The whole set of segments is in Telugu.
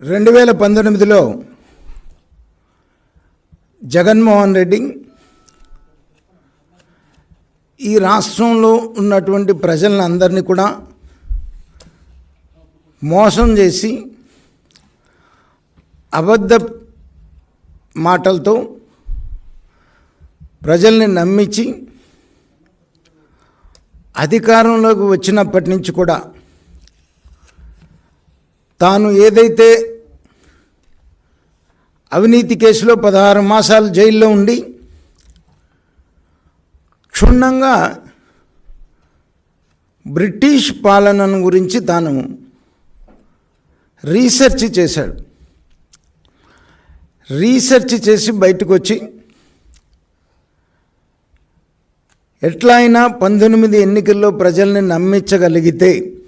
రెండు వేల పంతొమ్మిదిలో జగన్మోహన్ రెడ్డి ఈ రాష్ట్రంలో ఉన్నటువంటి ప్రజలందరినీ కూడా మోసం చేసి అబద్ధ మాటలతో ప్రజల్ని నమ్మించి అధికారంలోకి వచ్చినప్పటి నుంచి కూడా తాను ఏదైతే అవినీతి కేసులో పదహారు మాసాలు జైల్లో ఉండి క్షుణ్ణంగా బ్రిటిష్ పాలనను గురించి తాను రీసెర్చ్ చేశాడు. రీసెర్చ్ చేసి బయటకు వచ్చి ఎట్లా అయినా పంతొమ్మిది ఎన్నికల్లో ప్రజల్ని నమ్మించగలిగితే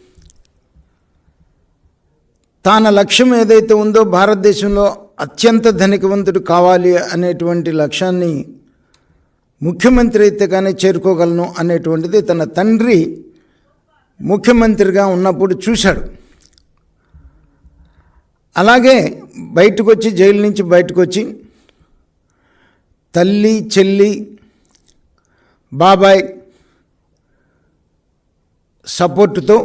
తాన లక్ష్యం ఏదైతే ఉందో భారతదేశంలో అత్యంత ధనికవంతుడు కావాలి అనేటువంటి లక్ష్యాన్ని ముఖ్యమంత్రి అయితే కానీ చేరుకోగలను అనేటువంటిది తన తండ్రి ముఖ్యమంత్రిగా ఉన్నప్పుడు చూశాడు. అలాగే బయటకు వచ్చి జైలు నుంచి బయటకు వచ్చి తల్లి చెల్లి బాబాయ్ సపోర్టుతో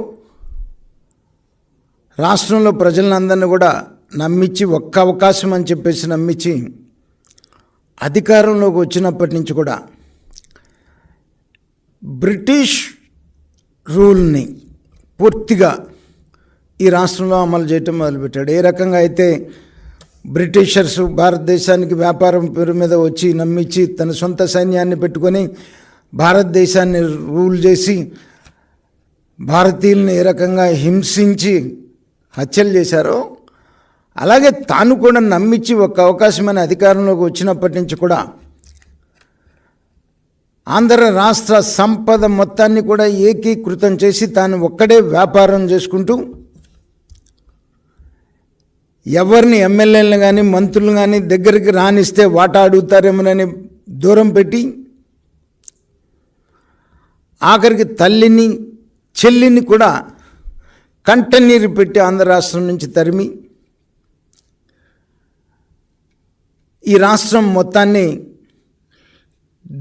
రాష్ట్రంలో ప్రజలందరినీ కూడా నమ్మించి ఒక్క అవకాశం అని చెప్పేసి నమ్మించి అధికారంలోకి వచ్చినప్పటి నుంచి కూడా బ్రిటిష్ రూల్ని పూర్తిగా ఈ రాష్ట్రంలో అమలు చేయటం మొదలుపెట్టాడు. ఏ రకంగా అయితే బ్రిటిషర్స్ భారతదేశానికి వ్యాపారం పేరు మీద వచ్చి నమ్మించి తన సొంత సైన్యాన్ని పెట్టుకొని భారతదేశాన్ని రూల్ చేసి భారతీయుల్ని ఏ రకంగా హింసించి హత్యలు చేశారో అలాగే తాను కూడా నమ్మించి ఒక అవకాశమైన అధికారంలోకి వచ్చినప్పటి నుంచి కూడా ఆంధ్ర రాష్ట్ర సంపద మొత్తాన్ని కూడా ఏకీకృతం చేసి తాను ఒక్కడే వ్యాపారం చేసుకుంటూ ఎవరిని ఎమ్మెల్యేలను కానీ మంత్రులు కానీ దగ్గరికి రానిస్తే వాటా అడుగుతారేమోనని దూరం పెట్టి ఆఖరికి తల్లిని చెల్లిని కూడా కంటనీరు పెట్టి ఆంధ్ర రాష్ట్రం నుంచి తరిమి ఈ రాష్ట్రం మొత్తాన్ని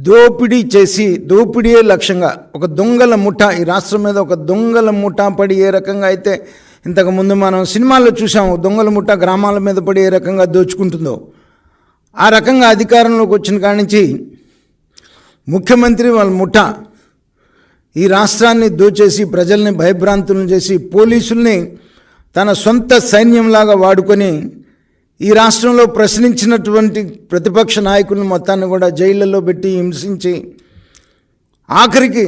దోపిడీ చేసి దోపిడీయే లక్ష్యంగా ఒక దొంగల ముఠ ఈ రాష్ట్రం మీద ఒక దొంగల ముఠ పడి ఏ రకంగా అయితే ఇంతకుముందు మనం సినిమాల్లో చూసాము దొంగల ముఠ గ్రామాల మీద పడి ఏ రకంగా దోచుకుంటుందో ఆ రకంగా అధికారంలోకి వచ్చిన కాడి నుంచి ముఖ్యమంత్రి వాళ్ళ ముఠ ఈ రాష్ట్రాన్ని దోచేసి ప్రజల్ని భయభ్రాంతులను చేసి పోలీసుల్ని తన సొంత సైన్యంలాగా వాడుకొని ఈ రాష్ట్రంలో ప్రశ్నించినటువంటి ప్రతిపక్ష నాయకులను మొత్తాన్ని కూడా జైళ్ళల్లో పెట్టి హింసించి ఆఖరికి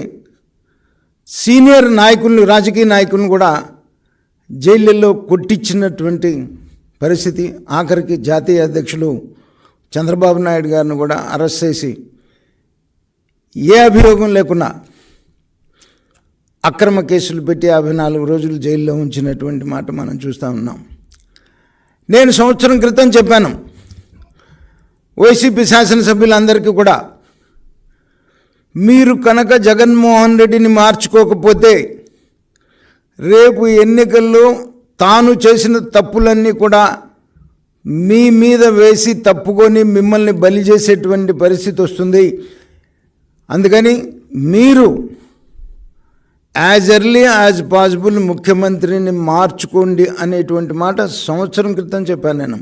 సీనియర్ నాయకులను రాజకీయ నాయకులను కూడా జైళ్ళల్లో కొట్టించినటువంటి పరిస్థితి. ఆఖరికి జాతీయ అధ్యక్షులు చంద్రబాబు నాయుడు గారిని కూడా అరెస్ట్ చేసి ఏ అభియోగం లేకుండా అక్రమ కేసులు పెట్టి యాభై నాలుగు రోజులు జైల్లో ఉంచినటువంటి మాట మనం చూస్తూ ఉన్నాం. నేను సంవత్సరం క్రితం చెప్పాను. వైసీపీ శాసనసభ్యులందరికీ కూడా మీరు కనుక జగన్మోహన్ రెడ్డిని మార్చుకోకపోతే రేపు ఎన్నికల్లో తాను చేసిన తప్పులన్నీ కూడా మీ మీద వేసి తప్పుకొని మిమ్మల్ని బలి చేసేటువంటి పరిస్థితి వస్తుంది. అందుకని మీరు యాజ్ ఎర్లీ యాజ్ పాసిబుల్ ముఖ్యమంత్రిని మార్చుకోండి అనేటువంటి మాట సంవత్సరం క్రితం చెప్పాను నేను.